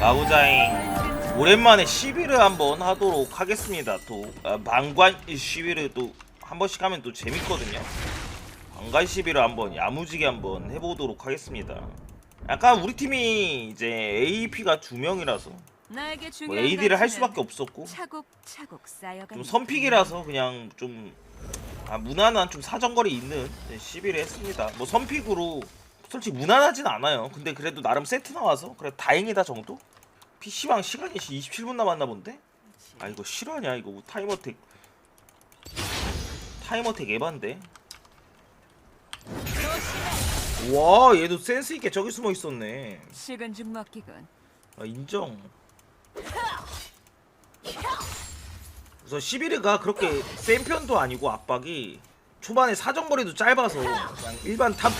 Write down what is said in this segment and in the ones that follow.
마구자잉 오랜만에 시비를 한번 하도록 하겠습니다 또 아, 방관 시비를 또 한 번씩 하면 또 재밌거든요 방관 시비를 한번 야무지게 한번 해보도록 하겠습니다 약간 우리 팀이 이제 AP가 두 명이라서 뭐 AD를 할 수밖에 없었고 좀 선픽이라서 그냥 좀 아, 무난한 좀 사정거리 있는 네, 시비를 했습니다. 뭐 선픽으로 솔직히 무난하진 않아요. 근데 그래도 나름 세트 나와서 그래 다행이다 정도? PC방 시간이 27분 남았나 본데? 아 이거 실화냐 이거 뭐 타임어택 타임어택 에반데? 와 얘도 센스 있게 저기 숨어 있었네. 식은 죽 먹기군. 아, 인정. 우선 11위가 그렇게 센 편도 아니고 압박이 초반에 사정거리도 짧아서 그냥 일반 탑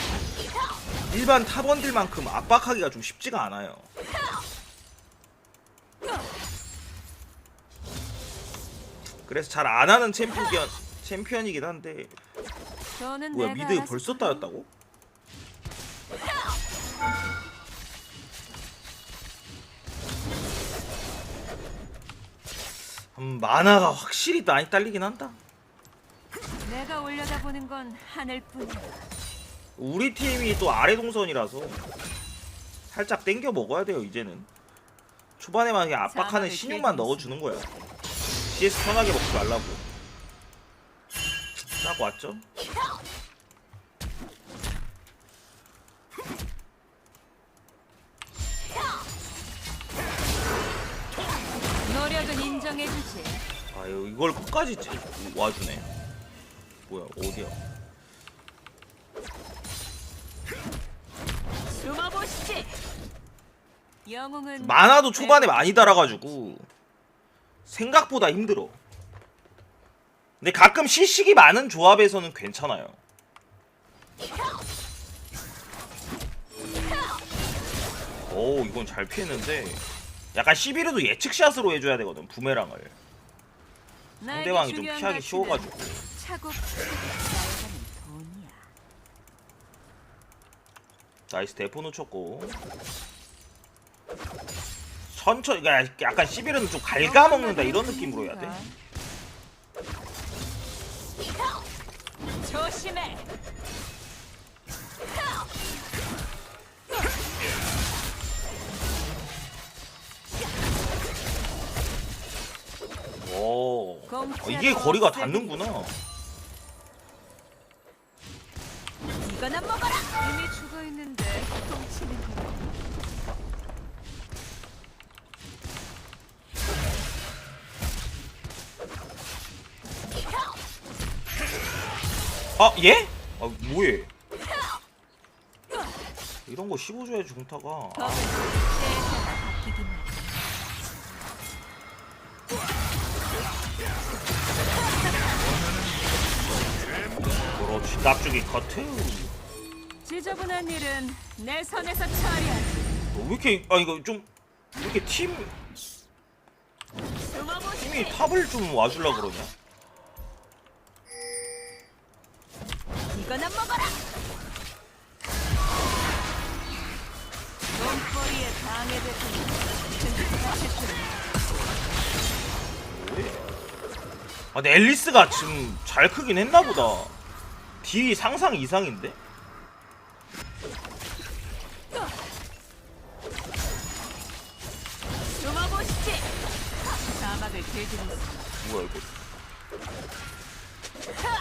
일반 탑원들만큼 압박하기가 좀 쉽지가 않아요. 그래서 잘 안 하는 챔피언 챔피언이긴 한데 저는 뭐야 내가 미드 알아서 벌써 따였다고? 음, 만화가 확실히 많이 딸리긴 한다. 내가 올려다보는 건 하늘뿐이야. 우리 팀이 또 아래 동선이라서 살짝 땡겨 먹어야 돼요 이제는. 초반에만 그냥 압박하는 신용만 넣어주는 거야. CS 편하게 먹지 말라고. 딱 왔죠? 노력은 인정해주지. 아유 이걸 끝까지 째- 와주네. 뭐야 어디야? 숨어보시지. 영웅은 만화도 초반에 내 많이 달아가지고 생각보다 힘들어. 근데 가끔 시식이 많은 조합에서는 괜찮아요. 오 이건 잘 피했는데 약간 11호도 예측샷으로 해줘야 되거든 부메랑을 상대방이 좀 피하기 쉬워가지고. 나이스 대포 놓쳤고 천천히 그러니까 약간 11호는 좀 갉아먹는다 이런 느낌으로 해야 돼 조심해. 오 어, 이게 거리가. 닿는구나 이거나 먹어라. 이미 죽어 있는데 아 예? 아 뭐해? 이런 거 씹어줘야지 아. 해. 그렇지 납죽이 커트. 지저분한 일은 내 선에서 처리하지. 너왜 이렇게 아 이거 좀왜 이렇게 팀. 팀이 탑을 좀 와줄라 그러냐? 이거나 먹어라. 방해됐군. 뭐해? 아 근데 앨리스가 지금 잘 크긴 했나 보다. 딜이 상상 이상인데? 숨어보시지. 사막을 들들이 뭐야 이거? 바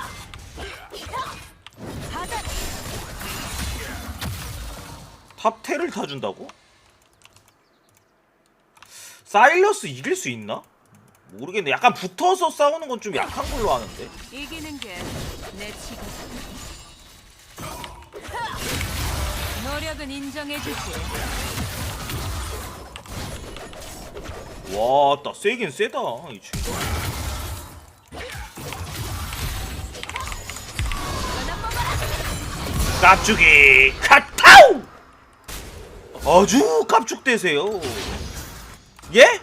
탑 테를 타준다고? 사일러스 이길 수 있나? 모르겠네. 약간 붙어서 싸우는 건 좀 약한 걸로 아는데. 이기는 게내 치거든. 노력은 인정해주지. 와, 나 세긴 세다 이 친구. 깝죽이 카타우. 아주 깝죽대세요. 예?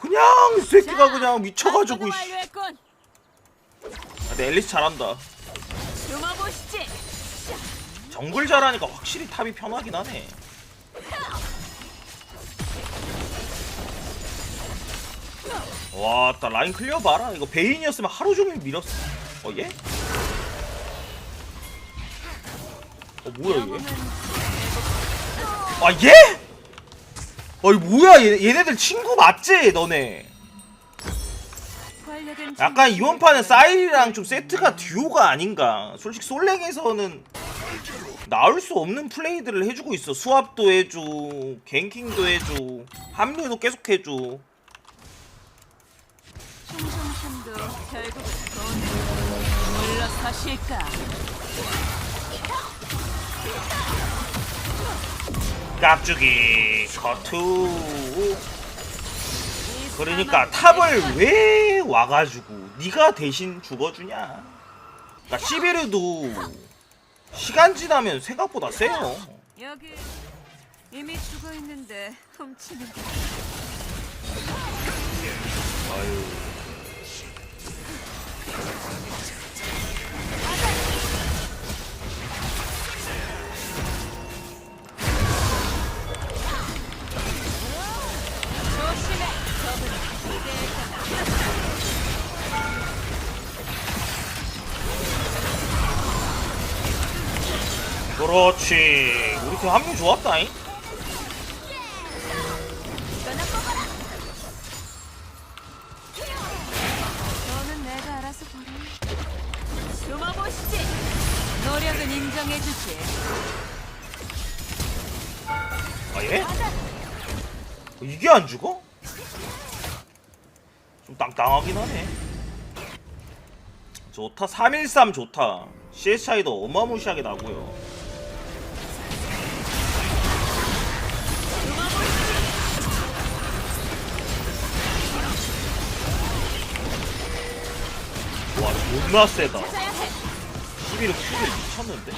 그냥 이 새끼가 그냥 미쳐가지고. 가 씨. 아, 근데 앨리스 잘한다. 숨어보시지. 정글 잘하니까 확실히 탑이 편하긴 하네. 와 따 라인 클리어 봐라 이거 베인이었으면 하루 종일 밀었어 어 얘? 어 뭐야 얘? 보면 아 얘? 어이 뭐야? 얘, 얘네들 친구 맞지 너네? 약간 이번 판은 사일이랑 좀 세트가 듀오가 아닌가? 솔직히 솔랭에서는 나올 수 없는 플레이들을 해주고 있어. 수압도 해줘 갱킹도 해줘 합류도 계속 해줘. 충성심도 결국은 돈 물러서실까? 깍주기. 커투 이 그러니까 탑을 왜 와가지고 네가 대신 죽어주냐? 그러니까 시비르도 시간 지나면 생각보다 세요. 여기 이미 죽어 있는데 훔치는 거 아유 그렇지 우리 팀 합류 좋았다잉. 너는 내가 알아서. 숨어보시지. 노력은 인정해주지. 아 예? 이게 안 죽어? 좀 땅땅하긴 하네 좋다 313 좋다 CS 차이도 어마무시하게 나고요 존나 세다 찾아야 해. 11을 킬을 미쳤는데?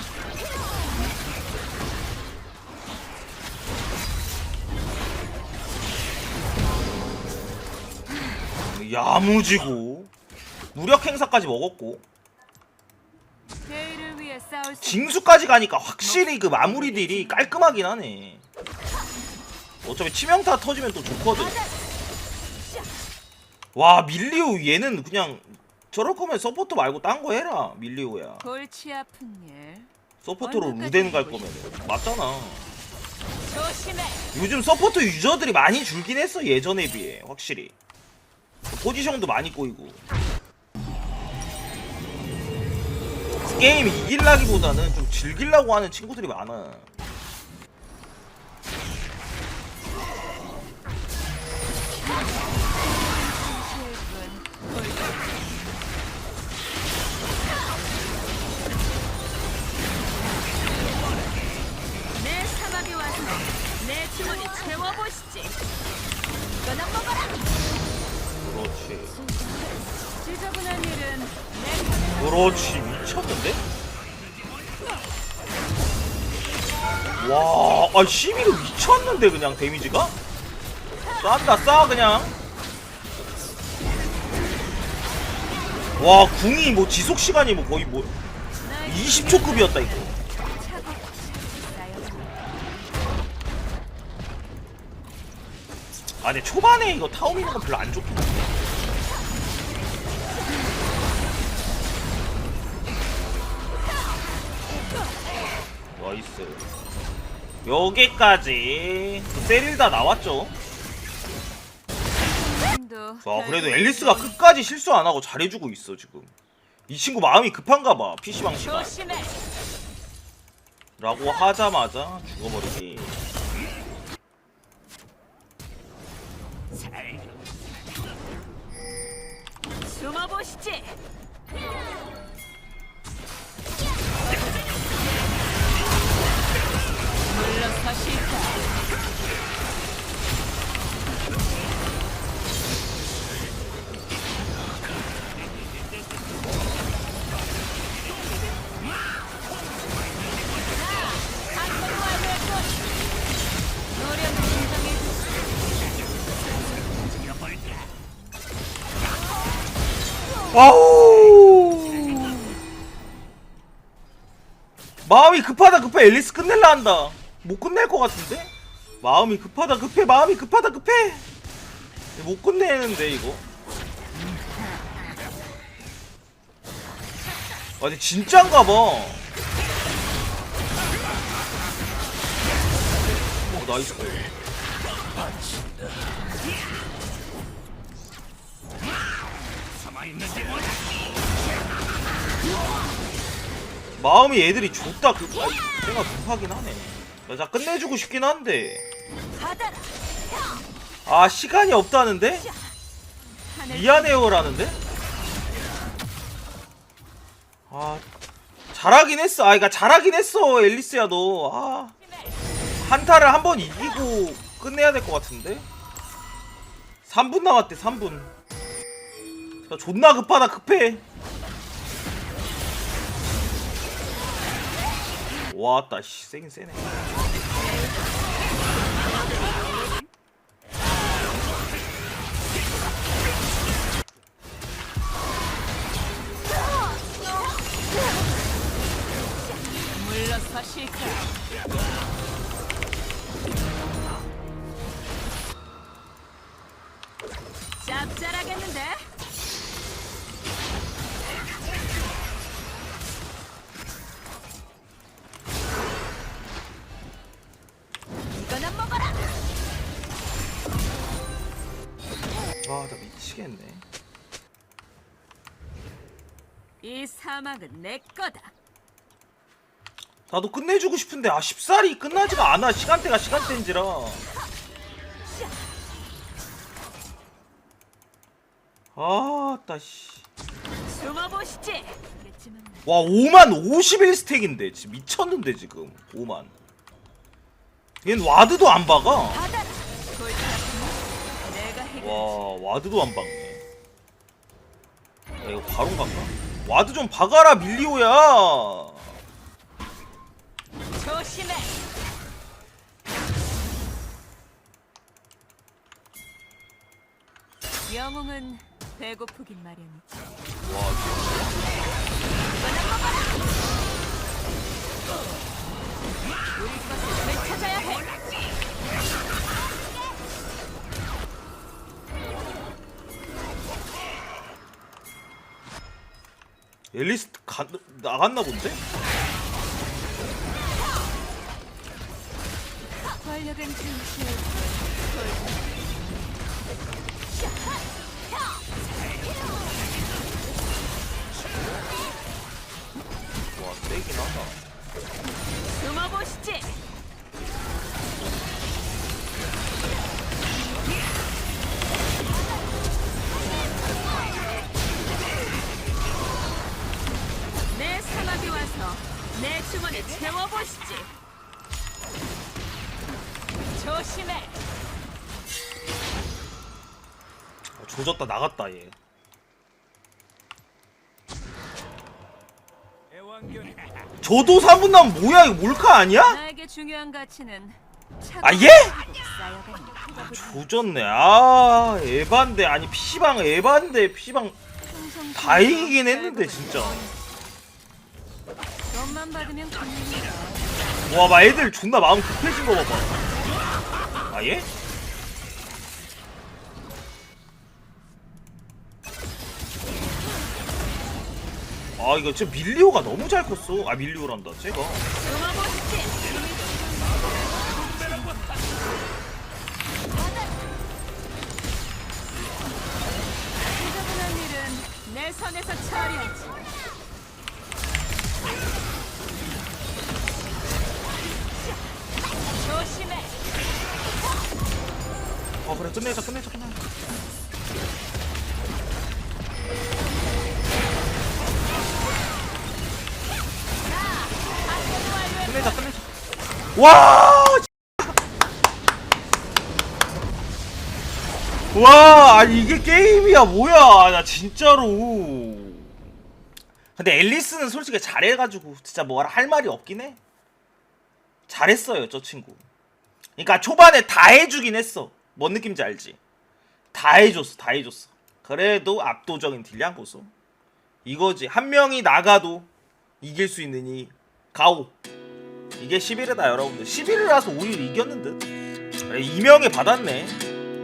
야무지고 무력 행사까지 먹었고. 징수까지 가니까 확실히 그 마무리 딜이 깔끔하긴 하네 어차피 치명타 터지면 또 좋거든 와 밀리오 얘는 그냥 저럴 거면 서포터 말고 딴 거 해라 밀리오야. 골치 아픈 일. 서포터로 루덴 갈 거면 맞잖아. 조심해. 요즘 서포터 유저들이 많이 줄긴 했어 예전에 비해 확실히. 포지션도 많이 꼬이고. 게임 이길라기보다는 좀 즐기려고 하는 친구들이 많아 그렇지 미쳤는데? 와, 아 11을 미쳤는데 그냥 데미지가? 싼다 싸 그냥 와 궁이 뭐 지속 시간이 뭐 거의 뭐 20초급이었다 이거 아 근데 초반에 이거 타움 있는 건 별로 안 좋긴 해 나이스. 여기까지. 세릴다 나왔죠? 자 그래도 앨리스가 끝까지 실수 안 하고 잘해주고 있어 지금. 이 친구 마음이 급한가 봐 PC방 시간. 라고 하자마자 죽어버리기. 숨어보시지. 아우! 마음이 급하다 급해. 앨리스 끝낼라 한다 못 끝낼 것 같은데? 마음이 급하다 급해. 마음이 급하다 급해. 못 끝내는데 이거. 아니 진짠가 봐. 어, 나이스. 마음이 애들이 좋다 그 아니, 내가 급하긴 하네. 나 끝내주고 싶긴 한데. 아 시간이 없다는데? 미안해요라는데? 아 잘하긴 했어. 아 그러니까 잘하긴 했어 앨리스야 너아 한타를 한 번 이기고 끝내야 될 것 같은데? 3분 남았대 3분. 야, 존나 급하다 급해. 와따 씨. 세긴 세네 짭짤하겠는데? 이거나 먹어라. 아나 미치겠네 이 사막은 내 거다. 나도 끝내주고 싶은데 아 쉽사리 끝나지가 않아 시간대가 시간대인지라 아따 씨. 숨어보시지. 와 5만 51 스택인데 지금 미쳤는데 지금 5만 얘는 와드도 안 박아. 와 와드도 안 박네 야 이거 바로 갈까? 와드 좀 박아라 밀리오야 조심해. 영웅은 배고프긴 마련이지. 와 우리 것을 되찾아야 해. 앨리스 가, 나갔나 본데? 권력은 진실. 와 세긴 하다 숨어보시지. 조졌다 나갔다 얘. 저도 3분 나면 뭐야? 이거 몰카 아니야? 나에게 중요한 가치는 아, 얘? 쌓여가는 조졌네. 아 에반데. 아니 PC방 에반데. PC방 다행이긴 했는데 진짜. 돈만 받으면. 와막 애들 존나 마음 급해진 거 봐봐. 아 얘? 아 이거 진짜 밀리오가 너무 잘 컸어 아 밀리오란다 내 선에서 처리하지. 조심해. 아 그래 끝내자 끝내자 끝내자 와 와, 이게 게임이야 뭐야? 나 진짜로. 근데 앨리스는 솔직히 잘해가지고 진짜 뭐라 할 말이 없긴 해. 잘했어요 저 친구. 그러니까 초반에 다 해주긴 했어. 뭔 느낌인지 알지? 다 해줬어, 다 해줬어. 그래도 압도적인 딜량 보소. 이거지. 한 명이 나가도 이길 수이 가오. 이게 11회다 여러분들. 11회라서 오히려 이겼는 듯. 이명에 받았네.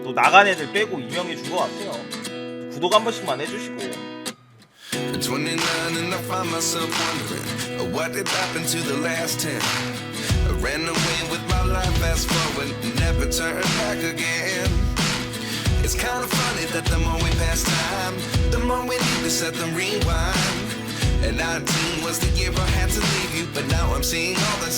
또 나간 애들 빼고 이명해 준것 같아요. 구독 한 번씩만 해주시고. At 29 and I find myself wondering uh, what did happen to the last 10. I ran away with my life, fast forward, never turn back again. It's kind of funny that the more we pass time, the more we need to set them rewind. And 19 was the year I had to leave you, but now I'm seeing all the